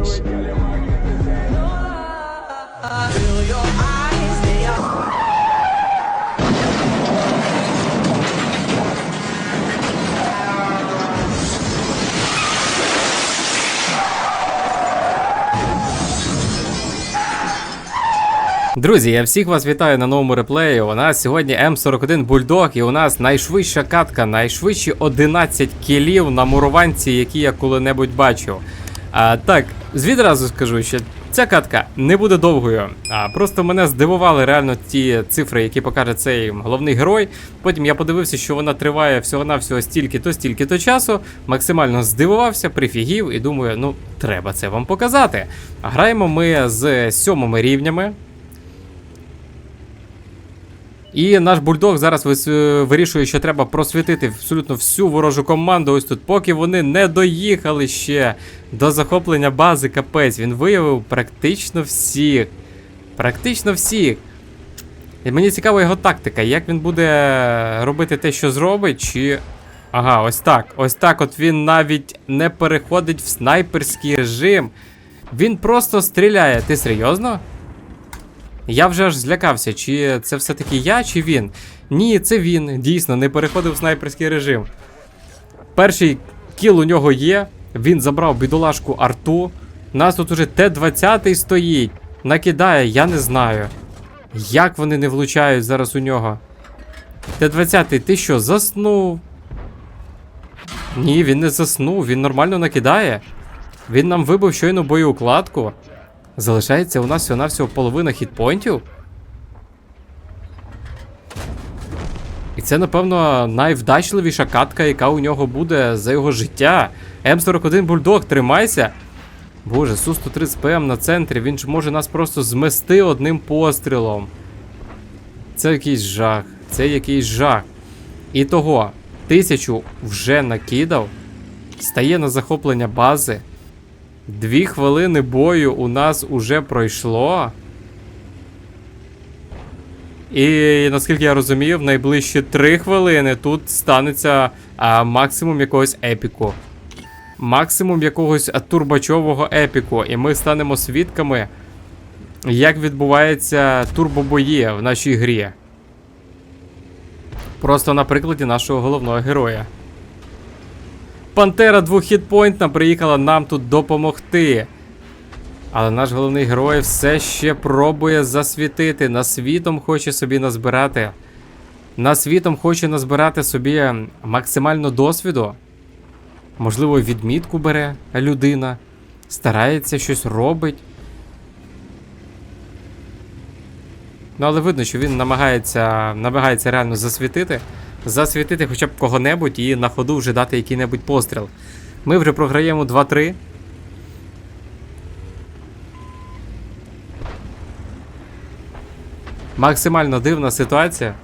подивимось. Друзі, я всіх вас вітаю на новому реплеї. У нас сьогодні М41 Бульдог, і у нас найшвидша катка, найшвидші 11 кілів на муруванці, які я коли-небудь бачив. А, так, відразу скажу, що ця катка не буде довгою. А просто мене здивували реально ті цифри, які покаже цей головний герой. Потім я подивився, що вона триває всього-навсього стільки-то, стільки-то часу. Максимально здивувався, прифігів і думаю, ну треба це вам показати. Граємо ми з сьомими рівнями. І наш бульдог зараз е, вирішує, що треба просвітити абсолютно всю ворожу команду. Ось тут, поки вони не доїхали ще до захоплення бази капець. Він виявив практично всіх. Практично всіх. І мені цікава його тактика, як він буде робити те, що зробить, чи. Ага, ось так. Ось так от він навіть не переходить в снайперський режим. Він просто стріляє. Ти серйозно? Я вже аж злякався, чи це все-таки я, чи він. Ні, це він, дійсно, не переходив в снайперський режим. Перший кіл у нього є. Він забрав бідолашку арту. Нас тут уже Т-20 стоїть. Накидає, я не знаю. Як вони не влучають зараз у нього? Т-20, ти що, заснув? Ні, він не заснув, він нормально накидає. Він нам вибив щойно боєукладку. Залишається у нас всього-навсього половина хітпойнтів. І це, напевно, найвдачливіша катка, яка у нього буде за його життя. М41 Бульдог, тримайся. Боже, Су-130 ПМ на центрі, він ж може нас просто змести одним пострілом. Це якийсь жах. Це якийсь жах. І того, тисячу вже накидав. Стає на захоплення бази. Дві хвилини бою у нас уже пройшло. І наскільки я розумію, в найближчі три хвилини тут станеться а, максимум якогось епіку. Максимум якогось турбачового епіку. І ми станемо свідками, як відбуваються турбобої в нашій грі. Просто на прикладі нашого головного героя. Пантера двоххітпойнтна приїхала нам тут допомогти. Але наш головний герой все ще пробує засвітити. На світом хоче собі назбирати. На світом хоче назбирати собі максимально досвіду. Можливо, відмітку бере людина. Старається щось робить. Ну, але видно, що він намагається, намагається реально засвітити. Засвітити хоча б кого-небудь і на ходу вже дати який-небудь постріл. Ми вже програємо 2-3. Максимально дивна ситуація.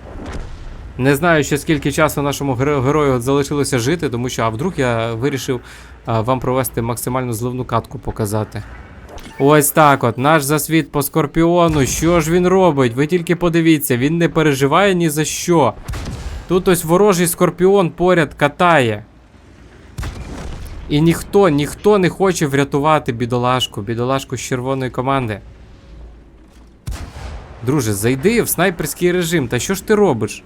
Не знаю, ще скільки часу нашому герою залишилося жити, тому що а вдруг я вирішив вам провести максимально зливну катку показати. Ось так от, наш засвіт по скорпіону. Що ж він робить? Ви тільки подивіться, він не переживає ні за що. Тут ось ворожий скорпіон поряд катає. І ніхто, ніхто не хоче врятувати бідолашку, бідолашку з червоної команди. Друже, зайди в снайперський режим, та що ж ти робиш?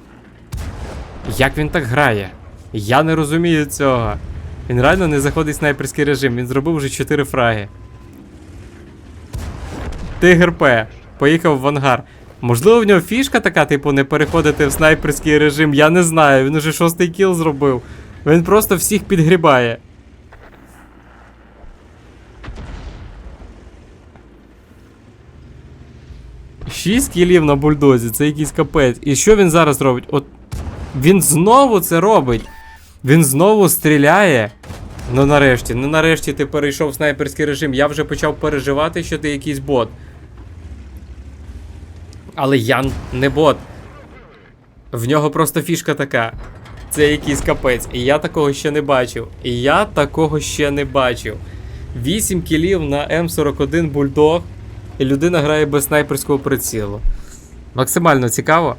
Як він так грає? Я не розумію цього. Він реально не заходить в снайперський режим, він зробив вже 4 фраги. Тигр П. Поїхав в ангар. Можливо, в нього фішка така, типу, не переходити в снайперський режим, я не знаю. Він уже шостий кіл зробив. Він просто всіх підгрібає. Шість кілів на бульдозі, це якийсь капець. І що він зараз робить? От він знову це робить. Він знову стріляє. Ну нарешті, ну нарешті ти перейшов в снайперський режим. Я вже почав переживати, що ти якийсь бот. Але я не бот. В нього просто фішка така. Це якийсь капець. І я такого ще не бачив. І я такого ще не бачив. 8 кілів на М41 бульдог. І людина грає без снайперського прицілу. Максимально цікаво.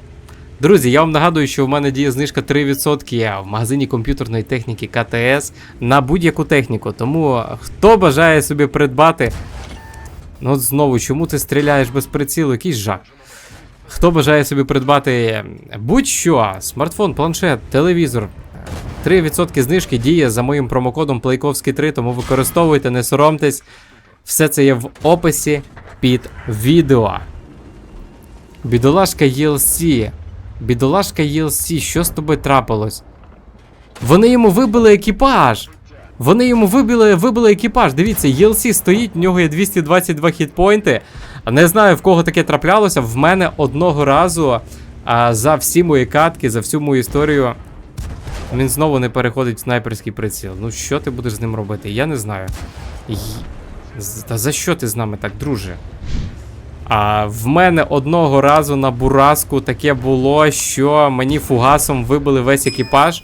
Друзі, я вам нагадую, що в мене діє знижка 3% в магазині комп'ютерної техніки КТС на будь-яку техніку. Тому хто бажає собі придбати. Ну знову, чому ти стріляєш без прицілу? Якийсь жах. Хто бажає собі придбати будь-що, смартфон, планшет, телевізор. 3% знижки діє за моїм промокодом Плейковський3, тому використовуйте, не соромтесь. Все це є в описі під відео. Бідолашка ELC. Бідолашка ELC, що з тобою трапилось? Вони йому вибили екіпаж. Вони йому вибили, вибили екіпаж. Дивіться, ELC стоїть, в нього є 222 хітпойнти. Не знаю, в кого таке траплялося. В мене одного разу а, за всі мої катки, за всю мою історію. Він знову не переходить в снайперський приціл. Ну що ти будеш з ним робити? Я не знаю. Й- Та за що ти з нами так, друже? А в мене одного разу на Бураску таке було, що мені фугасом вибили весь екіпаж.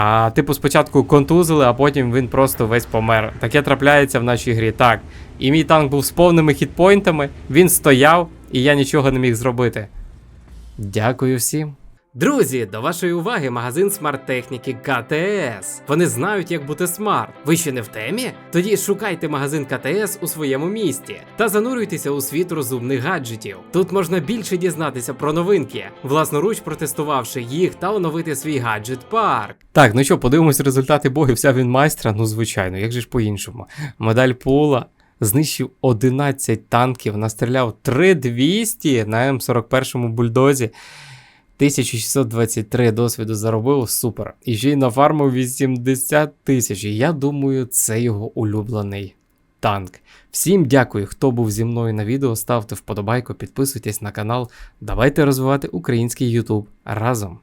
А типу спочатку контузили, а потім він просто весь помер. Таке трапляється в нашій грі. Так. І мій танк був з повними хітпойнтами, він стояв, і я нічого не міг зробити. Дякую всім. Друзі, до вашої уваги магазин смарт-техніки КТС. Вони знають, як бути смарт. Ви ще не в темі? Тоді шукайте магазин КТС у своєму місті та занурюйтеся у світ розумних гаджетів. Тут можна більше дізнатися про новинки, власноруч протестувавши їх та оновити свій гаджет парк. Так, ну що, подивимось результати богів. Вся він майстра. Ну звичайно, як же ж по-іншому. Медаль пула. Знищив 11 танків, настріляв 3200 на М41 бульдозі. 1623 досвіду заробив, супер. І ще й нафармив 80 тисяч. Я думаю, це його улюблений танк. Всім дякую, хто був зі мною на відео. Ставте вподобайку, підписуйтесь на канал. Давайте розвивати український YouTube разом.